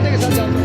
这个小小。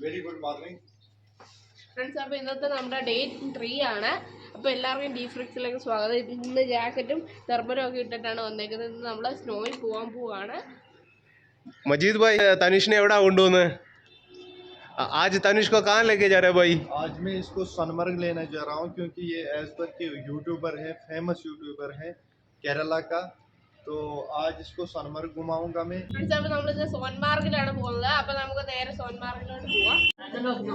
very good morning friends അപ്പോൾ ഇന്നത്തെ നമ്മുടെ ഡേ ത്രീ ആണ് അപ്പോൾ എല്ലാവർക്കും ഡീ ഫ്രിക്സിലേക്ക് സ്വാഗതം ഇത് ഇന്ന് ജാക്കറ്റും തെർമലും ഒക്കെ ഇട്ടിട്ടാണ് വന്നേക്കുന്നത് ഇന്ന് നമ്മൾ സ്നോയിൽ പോകാൻ പോവാണ് मजीद भाई तनिष ने एवढा കൊണ്ടുവന്ന് आज तनिष को कहाँ लेके जा रहे भाई आज मैं इसको सोनमर्ग लेने जा रहा हूँ क्योंकि ये एज पर के यूट्यूबर है फेमस यूट्यूबर है केरला का तो आज इसको सोनमर्ग घुमाऊंगा मैं ഫ്രണ്ട്സ് അപ്പോൾ നമ്മൾ സോൻമാർഗിലാണ് പോകുന്നത് അപ്പോൾ നമുക്ക് നേരെ സോൻമാർഗിലോട്ട് പോവാം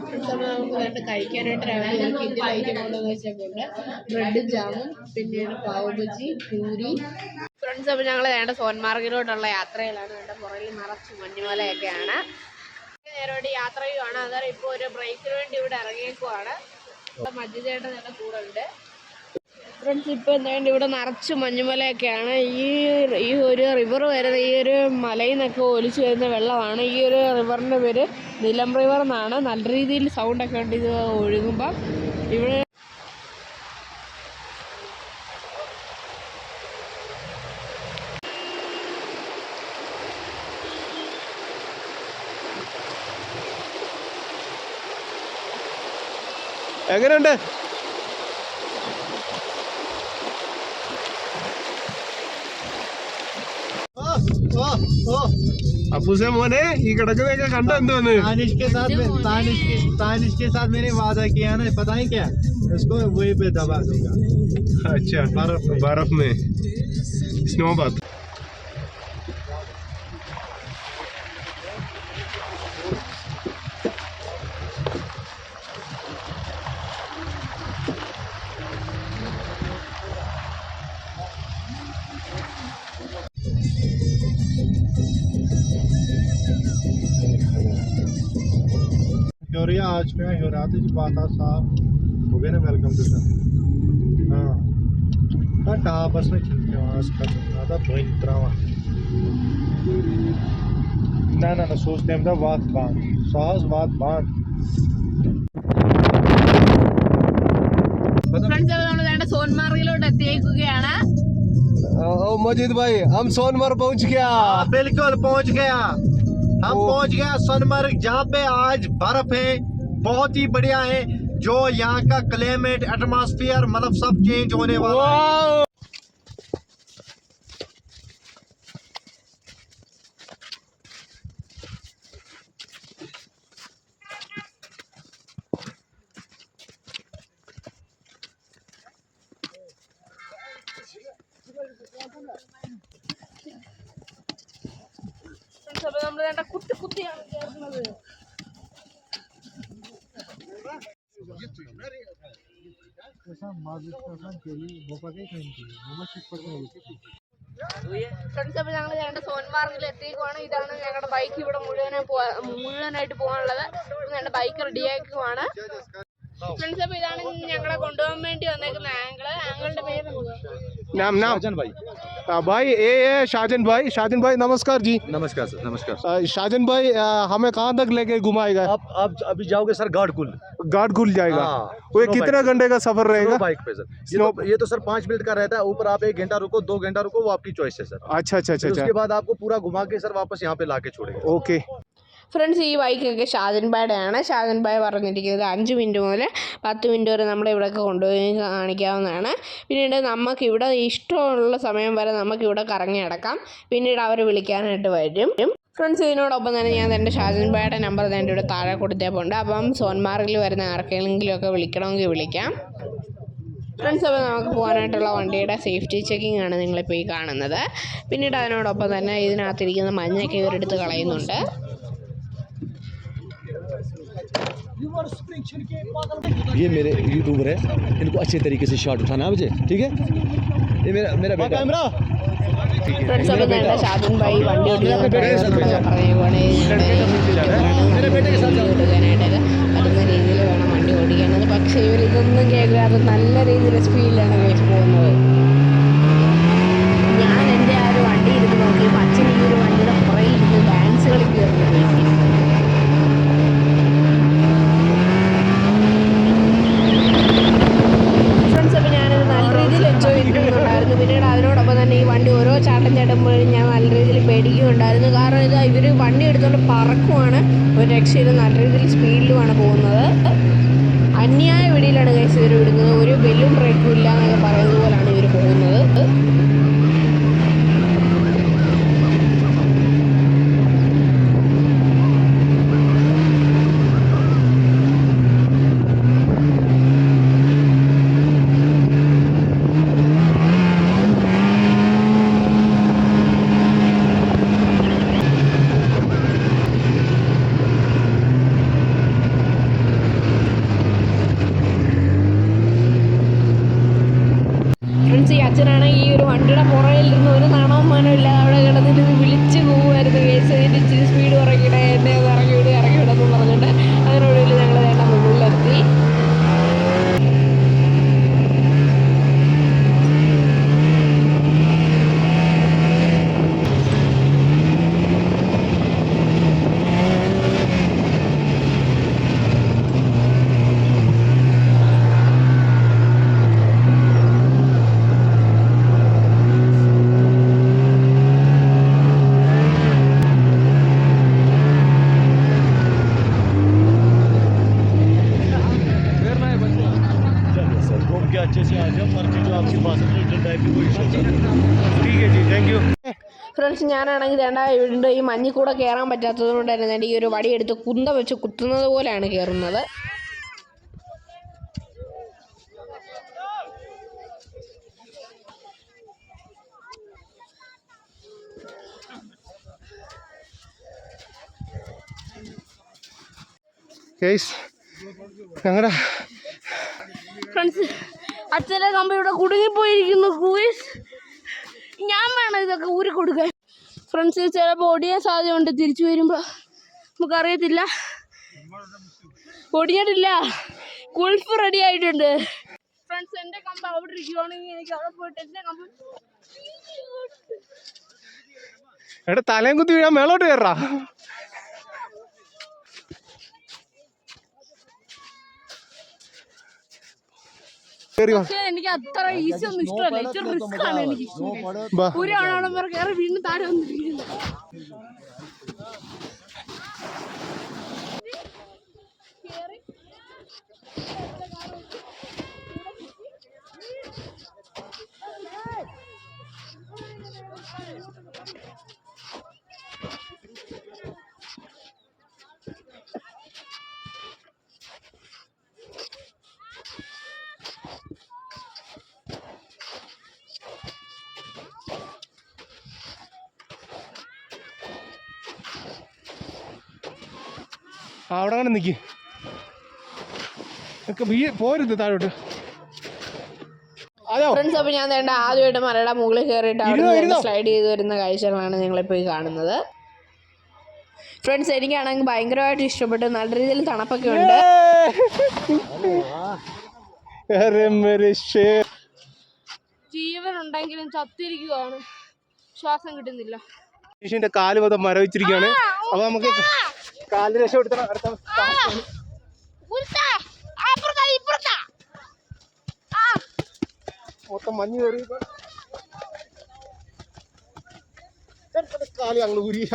ഫ്രണ്ട്സ് അപ്പോൾ നമുക്ക് വേണ്ട കഴിക്കാനായിട്ട് രാവിലെ ഒരു കിറ്റിൽ ഐറ്റം കൊണ്ടുവന്ന് വെച്ചിട്ടുണ്ട് ബ്രെഡും ജാമും പിന്നീട് പാവ് ബജി പൂരി ഫ്രണ്ട്സ് അപ്പോൾ ഞങ്ങൾ വേണ്ട സോൻമാർഗിലോട്ടുള്ള യാത്രയിലാണ് വേണ്ട പുറകിൽ നിറച്ച് മഞ്ഞുമലയൊക്കെയാണ് നേരോട്ട് യാത്ര ചെയ്യുവാണ് അന്നേരം ഇപ്പോൾ ഒരു ബ്രേക്കിന് വേണ്ടി ഇവിടെ ഇറങ്ങിയേക്കുവാണ് മഞ്ജു ചേട്ടൻ എൻ്റെ കൂടെ ഉണ്ട് ഫ്രണ്ട്സ് ഇപ്പോൾ എന്തായാലും ഇവിടെ നിറച്ച് മഞ്ഞുമലയൊക്കെയാണ്. ഈ ഈ ഒരു റിവർ വരുന്ന ഈ ഒരു മലയിൽ നിന്നൊക്കെ ഒലിച്ചു വരുന്ന വെള്ളമാണ്. ഈ ഒരു റിവറിന്റെ പേര് നിലം റിവർ എന്നാണ്. നല്ല രീതിയിൽ സൗണ്ടൊക്കെ ഉണ്ട് ഇത് ഒഴുകുമ്പോൾ ഇവിടെ എങ്ങനെയുണ്ട്? अबू से बोले ये कड़कने का घंटा दोनों तानिश के साथ में तानिश के तानिश के साथ मैंने वादा किया ना पता ही क्या उसको वही पे दबा दूँगा अच्छा बर्फ़ बर्फ़ में स्नो बात ह्योरिया आज पे ह्योरात जी बात साहब हो गए ना वेलकम टू सर हाँ टापस में आज का आता बन त्रावा ना ना ना सोच टाइम था बात बात साहस बात बात ഫ്രണ്ട്സ് അപ്പോൾ നമ്മൾ വേണ്ട സോൻമാർഗിലോട്ട് എത്തിയേക്കുകയാണ് ओ मजीद भाई हम सोनमर्ग पहुंच गया हाँ, बिल्कुल पहुंच गया हम पहुंच गया सोनमर्ग जहाँ पे आज बर्फ है बहुत ही बढ़िया है, जो यहाँ का क्लाइमेट एटमोसफियर मतलब सब चेंज होने वाला है। ഫ്രണ്ട്സ് അപ്പോൾ ഞങ്ങൾ ഞങ്ങളുടെ സോൻമാർഗിൽ എത്തിക്കുവാണ് ഇതാണ് ഞങ്ങളുടെ ബൈക്ക് ഇവിടെ മുഴുവനെ പോവാ മുഴുവനായിട്ട് പോകാനുള്ളത് ഞങ്ങളുടെ ബൈക്ക് റെഡിയാക്കുവാണ് ഫ്രണ്ട്സ് അപ്പോൾ ഇതാണ് ഞങ്ങളെ കൊണ്ടുപോകാൻ വേണ്ടി വന്നേക്കുന്ന ആംഗിള് ആംഗിളിന്റെ പേര് എന്തുവാ? नाम नाम भाई भाई ये ये शाहजन भाई शाहजन भाई नमस्कार जी नमस्कार सर नमस्कार अ, शाहजन भाई अ, हमें कहाँ तक लेके घुमाएगा आप आप अभी जाओगे सर गाड़कुल गार्ड खुल जाएगा हाँ, वो ये स्नो कितना बाइक घंटे का सफर रहेगा बाइक पे सर ये तो, ये तो सर पाँच मिनट का रहता है ऊपर आप एक घंटा रुको दो घंटा रुको वो आपकी चॉइस है सर अच्छा अच्छा अच्छा फिर अच्छा उसके बाद आपको पूरा घुमा के सर वापस यहाँ पे लाके छोड़ेंगे ओके ഫ്രണ്ട്സ് ഈ ബൈക്കൊക്കെ ഷാജൻ ബായുടെയാണ് ഷാജൻ ബായ് പറഞ്ഞിരിക്കുന്നത് അഞ്ച് മിനിറ്റ് മുതൽ പത്ത് മിനിറ്റ് വരെ നമ്മളെ ഇവിടെയൊക്കെ കൊണ്ടുപോയി കാണിക്കാവുന്നതാണ് പിന്നീട് നമുക്ക് ഇവിടെ ഇഷ്ടമുള്ള സമയം വരെ നമുക്ക് ഇവിടെ കറങ്ങി നടക്കാം പിന്നീട് അവർ വിളിക്കാനായിട്ട് വരും ഫ്രണ്ട്സ് ഇതിനോടൊപ്പം തന്നെ ഞാൻ എൻ്റെ ഷാജൻ ബായുടെ നമ്പർ എൻ്റെ ഇവിടെ താഴെ കൊടുത്തേപ്പുണ്ട് അപ്പം സോൻമാർഗിൽ വരുന്ന ആർക്കെങ്കിലും ഒക്കെ വിളിക്കണമെങ്കിൽ വിളിക്കാം ഫ്രണ്ട്സ് അപ്പോൾ നമുക്ക് പോകാനായിട്ടുള്ള വണ്ടിയുടെ സേഫ്റ്റി ചെക്കിംഗ് ആണ് നിങ്ങളിപ്പോൾ ഈ കാണുന്നത് പിന്നീട് അതിനോടൊപ്പം തന്നെ ഇതിനകത്തിരിക്കുന്ന മഞ്ഞൊക്കെ ഇവരെടുത്ത് കളയുന്നുണ്ട് ये मेरे यूट्यूबर है इनको अच्छे तरीके से शॉट उठाना है मुझे ठीक है ये मेरा मेरा बेटा कैमरा ഫ്രണ്ട്സ് അപ്പോൾ നേണ്ട ഷാദുൻ ഭായി വണ്ടി ഓടിക്കുന്ന എടുക്കാനായിട്ടൊക്കെ പറ്റുന്ന രീതിയിൽ വേണം വണ്ടി ഓടിക്കാനത് പക്ഷേ ഇവർ ഇതൊന്നും കേൾക്കാതെ നല്ല രീതിയിൽ സ്പീഡിലാണ് കഴിച്ച് പോകുന്നത് ഞാൻ എന്റെ ആ ഒരു വണ്ടി ഇരുന്ന് നോക്കിയപ്പോൾ അച്ഛൻ ഈ ഒരു വണ്ടിയുടെ പുറകിൽ ഇരുന്ന് ഡാൻസ് കളിക്കുകയായിരുന്നു ഫ്രണ്ട്സ് അപ്പോൾ ഞാനത് നല്ല രീതിയിൽ എൻജോയ് ചെയ്തിട്ടുണ്ടായിരുന്നു പിന്നീട് അതിനോടൊപ്പം തന്നെ ഈ വണ്ടി ഓരോ ചാട്ടം ചാട്ടുമ്പോഴും ഞാൻ നല്ല രീതിയിൽ പേടിക്കുന്നുണ്ടായിരുന്നു കാരണം ഇത് ഇവർ വണ്ടി എടുത്തുകൊണ്ട് പറക്കുവാണ്. ഒരു രക്ഷയിൽ നല്ല രീതിയിൽ സ്പീഡിലുമാണ് പോകുന്നത്. അന്യായ വെടിയിലാണ് കേസ് ഇവർ വിടുന്നത്. ഒരു ബെല്ലും ബ്രേക്കും ഇല്ല എന്നൊക്കെ പറയുന്നത് പോലാണ് ഇവർ പോകുന്നത്. ഫ്രണ്ട്സ് രണ്ടാ വേണ്ട ഇവിടെ ഈ മഞ്ഞിൽ കൂടെ കയറാൻ പറ്റാത്തത് കൊണ്ട് തന്നെ ഈ ഒരു വടിയെടുത്ത് കുന്ത വെച്ച് കുത്തുന്നത് പോലെയാണ് കയറുന്നത് കേസ് ഞങ്ങളുടെ ഫ്രണ്ട്സ് അച്ഛന്റെ കമ്പ ഇവിടെ കുടുങ്ങിപ്പോയിരിക്കുന്നു. ഞാൻ വേണം ഇതൊക്കെ ഊരി കൊടുക്കാൻ. ഫ്രണ്ട്സ് ചിലപ്പോൾ ഒടിയാൻ സാധ്യതയുണ്ട്. തിരിച്ചു വരുമ്പോൾ നമുക്കറിയത്തില്ല. ഒടിഞ്ഞിട്ടില്ല കുൾഫ് റെഡി ആയിട്ടുണ്ട്. ഫ്രണ്ട്സ് എന്റെ കമ്പ് അവിടെ ഇരിക്കുവാണെങ്കിൽ എനിക്ക് അവിടെ പോയിട്ട് എന്റെ കമ്പ് എടാ തലയും കുത്തി വീഴാൻ മേളോട്ട് കയറാ പക്ഷേ എനിക്ക് അത്ര ഈസി ഒന്നും ഇഷ്ടമല്ല. ഇച്ചിരി റിസ്ക് ആണ് എനിക്ക് ഇഷ്ടം. ഒരു ആണോളം പേർ കയറി വീണ്ടും താഴെ വന്ന് വീഴുന്നു ആ, അവിടെ അങ്ങനെ നിൽക്കി ഒക്കെ വീ പോരുത് താഴോട്ട്. ഫ്രണ്ട്സ് അപ്പോൾ ഞാൻ വേണ്ട ആദ്യമായിട്ട് മലയുടെ മുകളിൽ കയറിയിട്ട് അവിടെ സ്ലൈഡ് ചെയ്ത് വരുന്ന കാഴ്ചകളാണ് നിങ്ങളിപ്പോൾ ഈ കാണുന്നത്. ഫ്രണ്ട്സ് എനിക്കാണെങ്കിൽ ഭയങ്കരമായിട്ട് ഇഷ്ടപ്പെട്ടു. നല്ല രീതിയിൽ തണുപ്പൊക്കെ ഉണ്ട്. ജീവൻ ഉണ്ടെങ്കിലും ചത്തിരിക്കുകയാണ് ശ്വാസം കിട്ടുന്നില്ല. കാൽ മൊത്തം മരവിച്ചിരിക്കുകയാണ്. അപ്പൊ നമുക്ക് കാലിന് രക്ഷപ്പെടുത്തണം അടുത്ത മൊത്തം മഞ്ഞ് കയറി. കാലി ഞങ്ങൾ ഉരിയ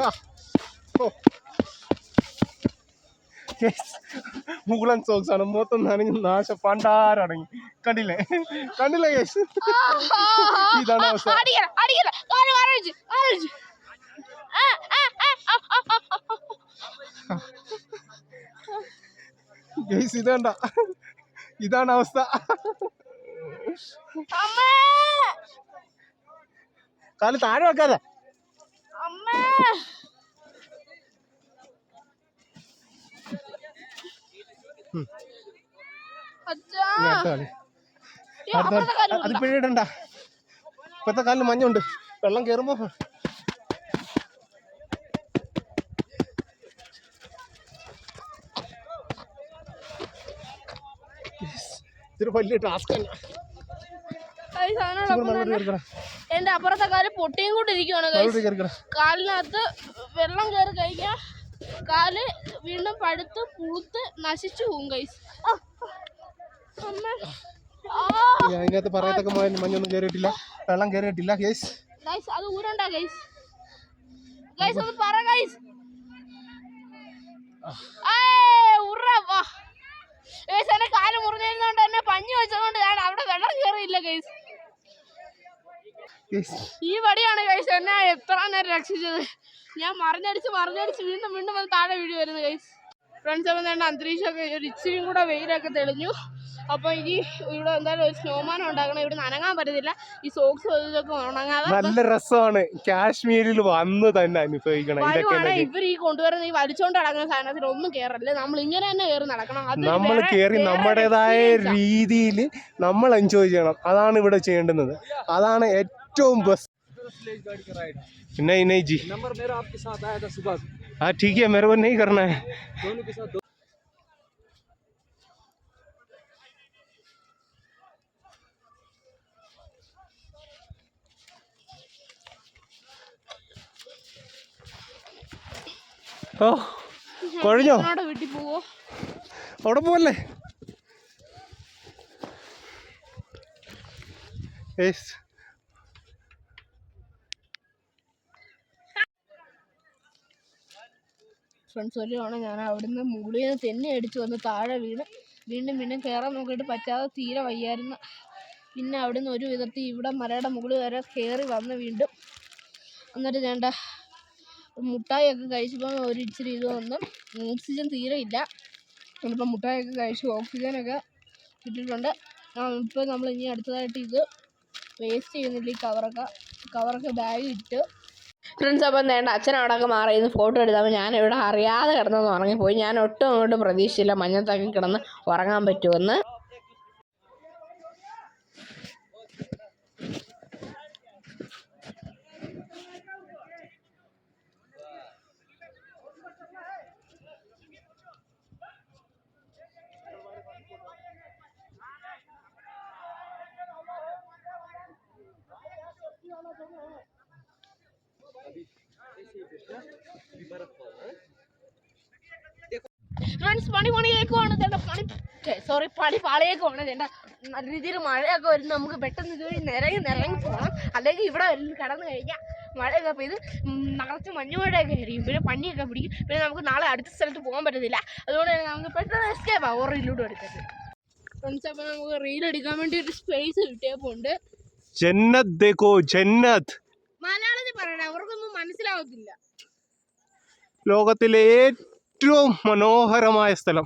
മുകുളൻ സോക്സ് ആണ്. മൊത്തം നനഞ്ഞ് നാശ. പണ്ടാരടങ്ങി. കണ്ടില്ലേ? കണ്ടില്ലേ കേസ് ഇതാണ് അവസ്ഥ. ഗൈസ് ഇതണ്ട ഇതാണ് അവസ്ഥ. കാൽ താഴെ വെക്കാതെ. അമ്മേ! അച്ഛാ! ഇനി അടുത്ത കാൽ. ഈ കാൽ അത് ഇപ്പോഴേ ഇടണ്ട ഇപ്പത്തെ കാലിന് മഞ്ഞുണ്ട്. വെള്ളം കയറുമ്പോ ഇതൊരു വലിയ ടാസ്ക് തന്നെ എന്റെ അപ്പുറത്തെ കാൽ പൊട്ടിയും കൊണ്ടിരിക്കുവാണ് ഇരിക്കുവാണ് കാലിനകത്ത് വെള്ളം കയറി കഴിക്കാൻ കാൽ വീണ്ടും പഴുത്ത് പുളുത്ത് നശിച്ചു പോകും കൈസ് അതിനകത്ത് പറയത്തൊക്കെ മഞ്ഞൊന്നും കയറിയിട്ടില്ല വെള്ളം കയറിയിട്ടില്ല കേസ് ഗൈസ് അത് ഊരണ്ട ഗൈസ് ഗൈസ് ഒന്ന് പറ ഗൈസ് എന്റെ കാൽ മുറിഞ്ഞിരുന്നോണ്ട് എന്നെ പഞ്ഞു വെച്ചതുകൊണ്ട് ഞാൻ അവിടെ വെള്ളം കയറിയില്ല ഗൈസ് ഈ വടിയാണ് ഗൈസ് എന്നെ എത്ര നേരം രക്ഷിച്ചത്. ഞാൻ മറിഞ്ഞടിച്ച് മറിഞ്ഞടിച്ച് വീണ്ടും വീണ്ടും അത് താഴെ വീഴുവായിരുന്നു വരുന്നു ഗൈസ് ഫ്രണ്ട്സ് അപ്പം വേണ്ട അന്തരീക്ഷമൊക്കെ ഒരു ഇച്ചിരിയും കൂടെ വെയിലൊക്കെ തെളിഞ്ഞു. അപ്പോൾ ഇനി ഇവിടെ എന്തായാലും ഒരു സ്നോമാനം ഉണ്ടാക്കണം ഇവിടെ നനങ്ങാൻ പറ്റത്തില്ല ഈ സോക്സ് ഇതൊക്കെ ഉണങ്ങാതെ നല്ല രസമാണ് കാശ്മീരിൽ വന്ന് തന്നെ അനുഭവിക്കണം ഇതൊക്കെ വരുവാണെ എനിക്ക് ഇവർ ഈ കൊണ്ടുവരുന്ന ഈ വലിച്ചോണ്ട് നടക്കുന്ന സാധനത്തിൽ ഒന്നും കേറല്ലേ നമ്മൾ ഇങ്ങനെ തന്നെ കയറി നടക്കണം അത് നമ്മൾ വേറെ- കയറി വേറെ നമ്മുടേതായ experience ആ. രീതിയിൽ നമ്മൾ എൻജോയ് ചെയ്യണം അതാണ് ഇവിടെ ചെയ്യേണ്ടുന്നത് അതാണ് ഏറ്റവും ബെസ്റ്റ് नहीं नहीं जी नंबर मेरा आपके साथ आया था सुबह हाँ ठीक है मेरे को नहीं करना है दोनों के साथ ഓ കുഴഞ്ഞോ? വീട്ടിൽ പോവോ? അവിടെ പോവല്ലേ? ഏസ് ഫ്രണ്ട്സ് ഒരു തവണ ഞാൻ അവിടുന്ന് മുകളിൽ നിന്ന് തെന്നി അടിച്ചു വന്ന് താഴെ വീണ്. വീണ്ടും വീണ്ടും കയറാൻ നോക്കിയിട്ട് പറ്റാതെ തീരെ വയ്യായിരുന്നു. പിന്നെ അവിടുന്ന് ഒരു വിധത്തിൽ ഇവിടെ മലയുടെ മുകളിൽ വരെ കയറി വന്ന് വീണ്ടും. എന്നിട്ട് വേണ്ട മുട്ടായിയൊക്കെ കഴിച്ചപ്പോൾ ഒരു ഇച്ചിരി ഇത് വന്നു. ഓക്സിജൻ തീരെ ഇല്ല. നമ്മളിപ്പോൾ മുട്ടായൊക്കെ കഴിച്ചു ഓക്സിജനൊക്കെ കിട്ടിയിട്ടുണ്ട് ഇപ്പോൾ നമ്മൾ ഇനി അടുത്തതായിട്ട് ഇത് വേസ്റ്റ് ചെയ്യുന്നില്ല ഈ കവറൊക്കെ. കവറൊക്കെ ബാഗ് ഇട്ട്. ഫ്രണ്ട്സ് അപ്പം വേണ്ട അച്ഛൻ അവിടെ ഒക്കെ മാറി ഇന്ന് ഫോട്ടോ എടുത്തപ്പോൾ ഞാൻ ഇവിടെ അറിയാതെ കിടന്നെന്ന് ഉറങ്ങിപ്പോയി. ഞാൻ ഒട്ടും അങ്ങോട്ട് പ്രതീക്ഷിച്ചില്ല മഞ്ഞത്തൊക്കെ കിടന്ന് ഉറങ്ങാൻ പറ്റുമെന്ന്. ഫ്രണ്ട്സ് പണി പണിയേക്കുവാണ് ചേട്ടാ പണി? സോറി പണി പാളിയേക്കുവാണ് ചേട്ടാ നല്ല രീതിയിൽ മഴയൊക്കെ വരുന്നു നമുക്ക് പെട്ടെന്ന് ഇതുവഴി നിരങ്ങി നിരങ്ങി പോകണം അല്ലെങ്കിൽ ഇവിടെ കടന്നു കഴിഞ്ഞാൽ മഴയൊക്കെ പെയ്ത് നിറച്ച് മഞ്ഞുമഴയൊക്കെ ആയിരിക്കും. പിന്നെ പനിയൊക്കെ പിടിക്കും. പിന്നെ നമുക്ക് നാളെ അടുത്ത സ്ഥലത്ത് പോകാൻ പറ്റത്തില്ല. അതുകൊണ്ട് തന്നെ നമുക്ക് പെട്ടെന്ന് എസ്കേപ്പ് ആവും ഓറിലൂടെ എടുക്കരുത് ഫ്രണ്ട്സ് അപ്പോൾ നമുക്ക് റീൽ എടുക്കാൻ വേണ്ടി ഒരു സ്പേസ് കിട്ടിയപ്പോണ്ട് ജന്നത് മലയാളത്തിൽ പറയണേ അവർക്കൊന്നും മനസ്സിലാവത്തില്ല. ലോകത്തിലെ ഏറ്റവും മനോഹരമായ സ്ഥലം.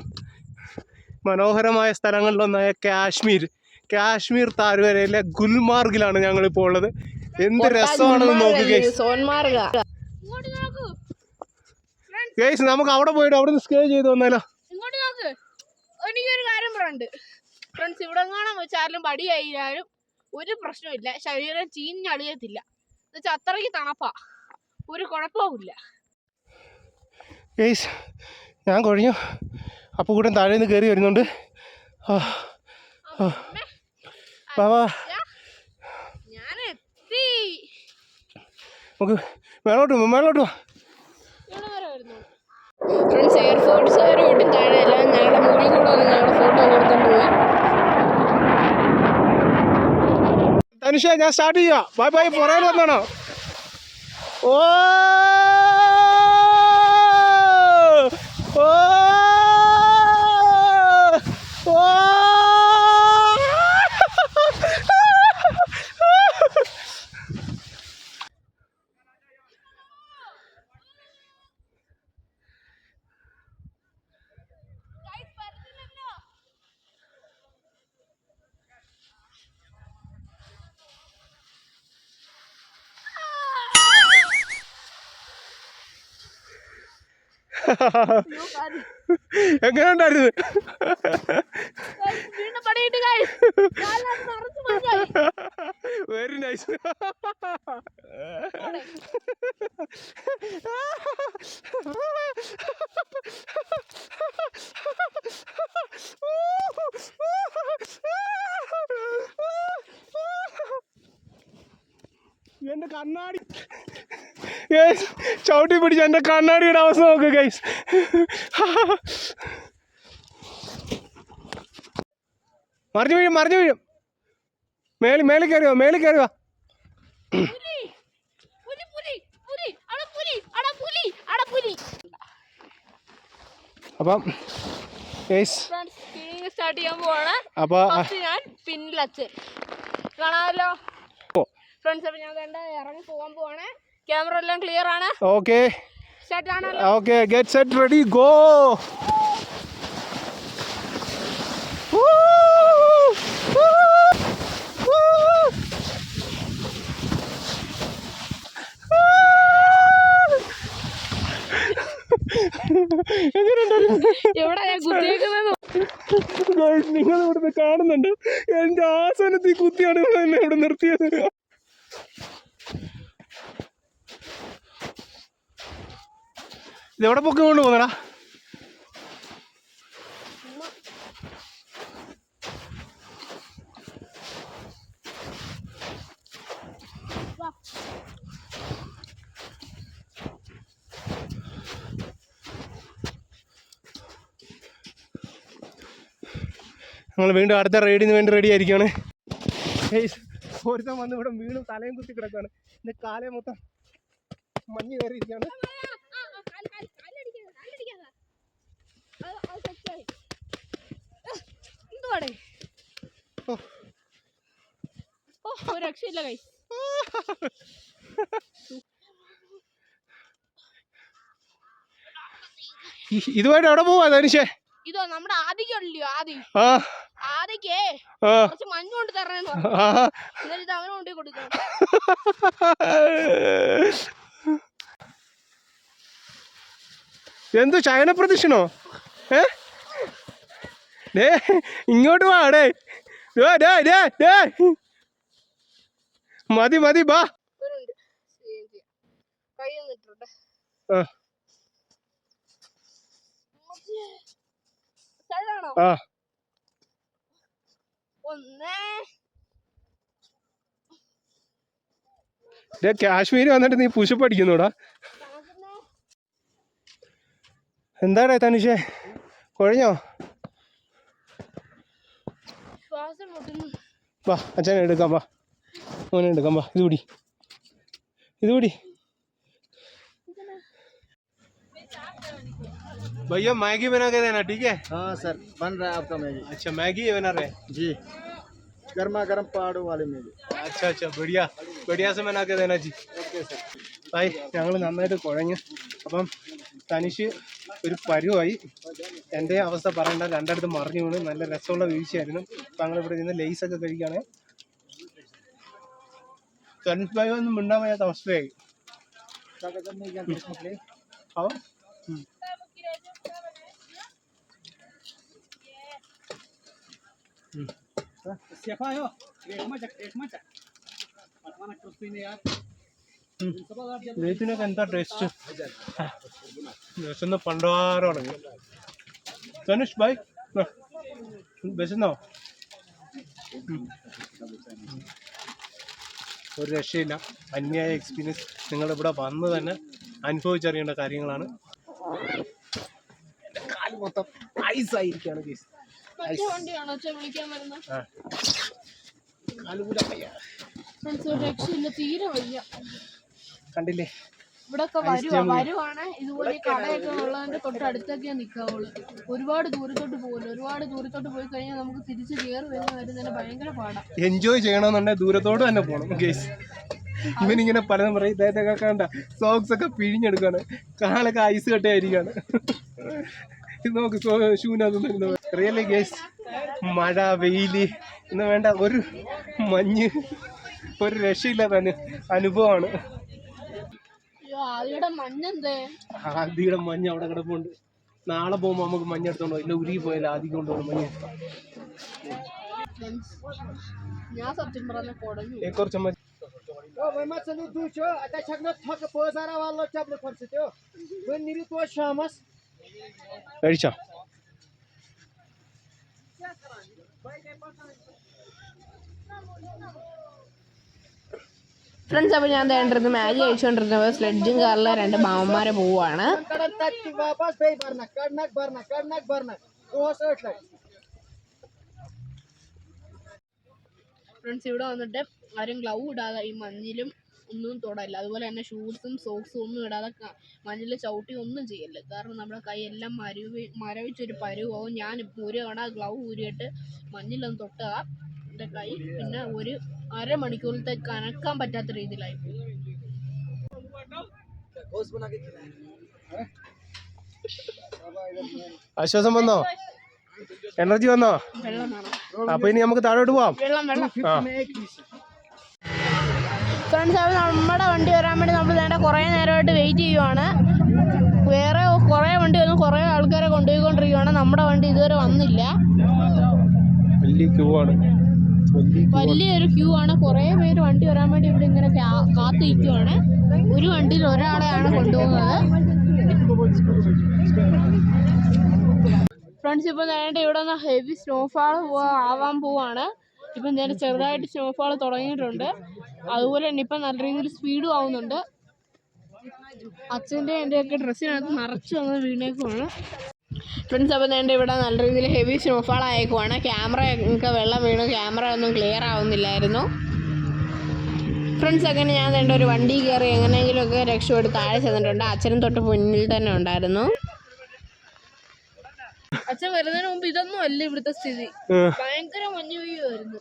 മനോഹരമായ സ്ഥലങ്ങളിലൊന്നായ കാശ്മീർ. കാശ്മീർ താഴ്വരയിലെ ഗുൽമാർഗിലാണ് ഞങ്ങളിപ്പോൾ ഉള്ളത്. എന്ത് രസമാണെന്ന് നോക്കുക സോൻമാർഗ? ഗൈസ് നമുക്ക് അവിടെ പോയിട്ട് അവിടെ നിന്ന് സ്കേ ചെയ്ത് വന്നാലോ? ഇങ്ങോട്ട് നോക്ക്. എനിക്കൊരു കാര്യം പറയണ്ട് ഫ്രണ്ട്സ് ഇവിടെ കാണാൻ വെച്ചാലും പടിയായാലും ഒരു പ്രശ്നമില്ല ശരീരം ചീഞ്ഞളിയത്തില്ല എന്നുവെച്ചാൽ അത്രയ്ക്ക് തണുപ്പാ. ഒരു കുഴപ്പവുമില്ല. ഗൈസ് ഞാൻ കുഴഞ്ഞു അപ്പോൾ കൂടെ താഴെ നിന്ന് കയറി വരുന്നുണ്ട് എത്തി നമുക്ക് മേളോട്ട് മേളോട്ട് വാ. ഫ്രണ്ട്സ് എയർഫോഴ്സുകാർ വീട്ടിൽ താഴെ അല്ല ഞങ്ങളുടെ മുകളിൽ കൂടെ വന്ന് ഞങ്ങളുടെ ഫോട്ടോ കൊടുത്തോണ്ട് പോയി. തനുഷ ഞാൻ സ്റ്റാർട്ട് ചെയ്യാം. ബൈ ബൈ പുറകിൽ വന്നാണോ. ഓ എങ്ങനെ ഉണ്ടായിരുന്നു. വെരി നൈസ് എന്റെ കണ്ണാടി ഗൈസ് ചവിട്ടി പിടിച്ച എന്റെ കണ്ണാടിയുടെ അവസ്ഥ നോക്ക് ഗൈസ് മറിഞ്ഞു വീഴും മറിഞ്ഞു വീഴും. മേളി മേളിൽ കയറുക മേളിൽ പുലി. അപ്പം സ്റ്റാർട്ട് ചെയ്യാൻ പോവാണ്. അപ്പൊ ഞാൻ പിന്നിലച്ച് കാണാമല്ലോ? ഫ്രണ്ട്സ് അപ്പൊ ഞാൻ കണ്ട ഇറങ്ങി പോവാൻ പോവാണ്. ക്യാമറ എല്ലാം ക്ലിയർ ആണ്? Okay okay get set ready go നിങ്ങൾ ഇവിടുന്ന് കാണുന്നുണ്ട്. എന്റെ ആസനത്തിൽ കുത്തിയാണ് ഇവിടെ നിർത്തിയത്. ഇതെവിടെ പൊക്കി കൊണ്ട് പോകുന്നടാ? നമ്മൾ വീണ്ടും അടുത്ത റൈഡിന് വേണ്ടി റെഡി ആയിരിക്കുകയാണ് ഒരുത്തം വന്ന് ഇവിടെ വീണ്ടും തലയും കുത്തി കിടക്കുകയാണ് എന്റെ കാലേ മൊത്തം മഞ്ഞ് കയറിയിരിക്കുകയാണ് എന്തുവാടേ ഓ. ഓ ഒരു രക്ഷയില്ല കൈ ഇതുമായിട്ട് എവിടെ പോവാ ധനുഷേ? ഇതോ നമ്മുടെ ആദിക്കുള്ളയോ ആദി. ആദിക്കേ കുറച്ച് മഞ്ഞ് കൊണ്ട് പറഞ്ഞു. എന്നിട്ട് അവന് കൊണ്ടേ കൊടുക്കണം. എന്തു ശയന പ്രദക്ഷിണോ? ഏ? ഡേ ഇങ്ങോട്ട് വാടേ ഡേ ഡേ ഡേ ഡേ. മതി മതി ബാ. ആ. ഒന്ന്. കാശ്മീർ വന്നിട്ട് നീ പുഷപ്പ് അടിക്കുന്നോടാ. എന്താടേ തനുഷേ? കൊഴഞ്ഞോ? വാ അച്ഛനെ എടുക്കാം വാ മോനെ എടുക്കാം വാ ഇത് പിടി ഇത് പിടി भैया मैगी बना के देना ठीक है हाँ सर बन रहा है आपका मैगी अच्छा मैगी बना रहे जी गर्मा गर्म पहाड़ों वाले मैगी अच्छा अच्छा बढ़िया बढ़िया से बना के देना जी ഹായ് ഞങ്ങൾ നന്നായിട്ട് കുഴഞ്ഞ് അപ്പം തനിഷ് ഒരു പരുവായി എൻ്റെ അവസ്ഥ പറയണ്ട രണ്ടിടത്ത് മറിഞ്ഞു വീണ് നല്ല രസമുള്ള വീഴ്ചയായിരുന്നു അപ്പം ഞങ്ങളിവിടെ നിന്ന് ലേസൊക്കെ കഴിക്കുകയാണ് തനിഷ് ഭായി ഒന്നും മിണ്ടാൻ വയ്യാത്ത അവസ്ഥയായി. അവൻ ഇതിനൊക്കെ എന്താ ടേസ്റ്റ് വിശന്ന് പണ്ടാരം അടങ്ങി തനുഷ് ബൈ വിശന്നോ. ഒരു രക്ഷയില്ല. അന്യായ എക്സ്പീരിയൻസ് നിങ്ങളിവിടെ വന്ന് തന്നെ അനുഭവിച്ചറിയേണ്ട കാര്യങ്ങളാണ്. കാൽ മൊത്തം ഐസ് കേസ് കണ്ടില്ലേ? ഇവിടൊക്കെ വരുവാ വരുവാണ്. ഇതുപോലെ ഈ കടയൊക്കെ ഉള്ളതിന്റെ തൊട്ടടുത്തൊക്കെ നിൽക്കാവുള്ളൂ ഒരുപാട് ദൂരത്തോട്ട് പോകില്ല ഒരുപാട് ദൂരത്തോട്ട് പോയി കഴിഞ്ഞാൽ നമുക്ക് തിരിച്ച് കയറി വരുന്ന വരുന്നതിന് ഭയങ്കര പാടാ. എൻജോയ് ചെയ്യണമെന്നുണ്ടെങ്കിൽ ദൂരത്തോട് തന്നെ പോകണം ഇവനിങ്ങനെ പലതും പറയും ഇദ്ദേഹത്തെ കണ്ട സോക്സ് ഒക്കെ പിഴിഞ്ഞെടുക്കാണ്. കാലൊക്കെ ഐസ് കട്ടയായിരിക്കാണ്. ഇത് നോക്ക് ഷൂനകത്ത് റിയലി ഗേസ് മഴ വെയിൽ എന്ന് വേണ്ട ഒരു മഞ്ഞ് ഒരു രക്ഷയില്ലാത്ത തന്നെ അനുഭവമാണ്. ആദ്യയുടെ മഞ്ഞ അവിടെ കിടപ്പുണ്ട്. നാളെ പോകുമ്പോ നമുക്ക് മഞ്ഞ എടുത്തോണ്ടോ ഇല്ല ഉരുകി പോയാലും ആദ്യം കൊണ്ടുപോകണം മഞ്ഞ ഞാൻ സത്യം പറഞ്ഞ കുറച്ച് ഫ്രണ്ട്സ് അപ്പോൾ ഞാൻ വേണ്ടിരുന്നത് മാഗി കഴിച്ചുകൊണ്ടിരുന്നത് സ്ലെഡ്ജും കാറിലെ രണ്ട് മാമന്മാരെ പോവാണ്. ഫ്രണ്ട്സ് ഇവിടെ വന്നിട്ട് ആരും ഗ്ലൗ ഇടാതെ ഈ മഞ്ഞിലും ഒന്നും തൊടല്ല. അതുപോലെ തന്നെ ഷൂസും സോക്സും ഒന്നും ഇടാതെ മഞ്ഞിൽ ചവിട്ടി ഒന്നും ചെയ്യല്ല. കാരണം നമ്മുടെ കൈ എല്ലാം മരവി മരവിച്ചൊരു പരുവാവും ഞാൻ ഇപ്പൊ ഒരു തവണ ഗ്ലൗ ഊരിയിട്ട് മഞ്ഞിലൊന്ന് തൊട്ടുക എന്റെ കൈ പിന്നെ ഒരു അരമണിക്കൂറത്തെ കനക്കാൻ പറ്റാത്ത രീതിയിലായി. ആശ്വാസം വന്നോ? എനർജി വന്നോ? അപ്പൊ ഇനി നമുക്ക് താഴോട്ട് പോവാം. വെള്ളം വെള്ളം. ആ. ഫ്രണ്ട്സ് അപ്പോൾ നമ്മുടെ വണ്ടി വരാൻ വേണ്ടി നമ്മൾ നേരെ കുറേ നേരമായിട്ട് വെയിറ്റ് ചെയ്യുവാണ്. വേറെ കുറേ വണ്ടി വന്നു കുറേ ആൾക്കാരെ കൊണ്ടുപോയിക്കൊണ്ടിരിക്കുകയാണ് നമ്മുടെ വണ്ടി ഇതുവരെ വന്നില്ല. വലിയ ക്യൂ ആണ്. വലിയൊരു ക്യൂ ആണ്. കുറേ പേര് വണ്ടി വരാൻ വേണ്ടി ഇവിടെ ഇങ്ങനെ കാത്തിരിക്കുവാണ്. ഒരു വണ്ടിയിൽ ഒരാളെയാണ് കൊണ്ടുപോകുന്നത്. ഫ്രണ്ട്സ് ഇപ്പൊ നേരിട്ട് ഇവിടെ നിന്ന് ഹെവി സ്നോഫാൾ ആവാൻ പോവാണ്. ഇപ്പം നേരെ ചെറുതായിട്ട് സ്നോഫാൾ തുടങ്ങിയിട്ടുണ്ട്. അതുപോലെ തന്നെ ഇപ്പം നല്ല രീതിയിൽ സ്പീഡും ആവുന്നുണ്ട്. അച്ഛന്റെ എന്റെ ഒക്കെ ഡ്രസ്സിനകത്ത് നിറച്ചു വന്ന് വീണേക്കുവാണ്. ഫ്രണ്ട്സ് അപ്പോൾ നേണ്ട ഇവിടെ നല്ല രീതിയിൽ ഹെവി സ്നോഫാൾ ആയേക്കുവാണ്. ക്യാമറ ഒക്കെ വെള്ളം വീണു. ക്യാമറ ഒന്നും ക്ലിയർ ആവുന്നില്ലായിരുന്നു. ഫ്രണ്ട്സ് അങ്ങനെ ഞാൻ തന്നെ ഒരു വണ്ടി കയറി എങ്ങനെയെങ്കിലുമൊക്കെ രക്ഷപ്പെട്ട് താഴെ ചെന്നിട്ടുണ്ട്. അച്ഛനും തൊട്ട് മുന്നിൽ തന്നെ ഉണ്ടായിരുന്നു. അച്ഛൻ വരുന്നതിന് മുമ്പ് ഇതൊന്നും അല്ല ഇവിടുത്തെ സ്ഥിതി. ഭയങ്കര മഞ്ഞ് പെയ്യുമായിരുന്നു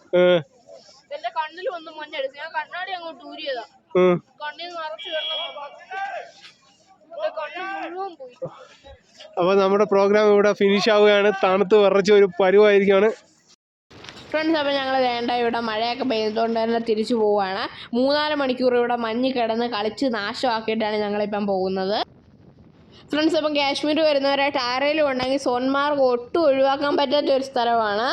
എന്റെ കണ്ണിൽ വന്ന് മഞ്ഞടിച്ചു ഞാൻ കണ്ണാടി അങ്ങോട്ട് ഊരിയതാ. കണ്ണിൽ നിറച്ച് വെള്ളം വന്നു. എന്റെ കണ്ണ് മുഴുവൻ പോയി. അപ്പൊ നമ്മുടെ പ്രോഗ്രാം ഇവിടെ ഫിനിഷ് ആവുകയാണ്. തണുത്ത് വിറച്ച ഒരു പരുവായിരിക്കുകയാണ് ഫ്രണ്ട്സ് അപ്പോൾ ഞങ്ങൾ വേണ്ട ഇവിടെ മഴയൊക്കെ പെയ്തുകൊണ്ട് തന്നെ തിരിച്ചു പോവുകയാണ്. മൂന്നാൽ മണിക്കൂർ ഇവിടെ മഞ്ഞ് കിടന്ന് കളിച്ച് നാശമാക്കിയിട്ടാണ് ഞങ്ങളിപ്പം പോകുന്നത്. ഫ്രണ്ട്സ് അപ്പം കാശ്മീർ വരുന്നവരായിട്ട് ആരെങ്കിലും ഉണ്ടെങ്കിൽ സോൻമാർഗ് ഒട്ടും ഒഴിവാക്കാൻ പറ്റാത്ത ഒരു സ്ഥലമാണ്.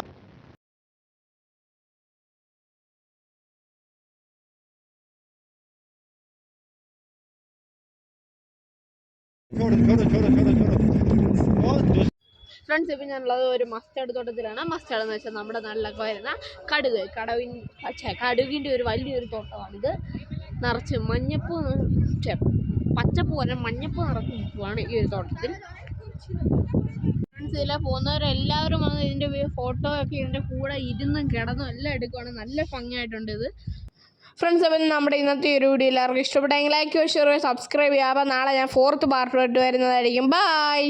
ഫ്രണ്ട്സ് ഇപ്പം ഞാനുള്ളത് ഒരു മസ്റ്റാർഡ് തോട്ടത്തിലാണ്. മസ്റ്റാർഡ് എന്ന് വെച്ചാൽ നമ്മുടെ നാട്ടിലൊക്കെ വരുന്ന കടുക്. കടവിൻ പക്ഷേ കടുകിന്റെ ഒരു വലിയൊരു തോട്ടമാണിത്. നിറച്ച് മഞ്ഞപ്പൂ പക്ഷേ പച്ചപ്പൂ പോലെ മഞ്ഞപ്പൂ നിറച്ച് നിൽക്കുവാണ് ഈ ഒരു തോട്ടത്തിൽ. ഫ്രണ്ട്സ് ഇതിലെ പോകുന്നവരെല്ലാവരും വന്ന് ഇതിന്റെ ഫോട്ടോ ഒക്കെ ഇതിന്റെ കൂടെ ഇരുന്നും കിടന്നും എല്ലാം എടുക്കുവാണ്. നല്ല ഭംഗിയായിട്ടുണ്ട് ഇത്. ഫ്രണ്ട്സ് അപ്പം നമ്മുടെ ഇന്നത്തെ ഒരു വീഡിയോ എല്ലാവർക്കും ഇഷ്ടപ്പെട്ടെങ്കിൽ ലൈക്ക് ഷെയർ സബ്സ്ക്രൈബ് ചെയ്യുക അപ്പോൾ നാളെ ഞാൻ ഫോർത്ത് പാർട്ട് വരുന്നതായിരിക്കും. ബൈ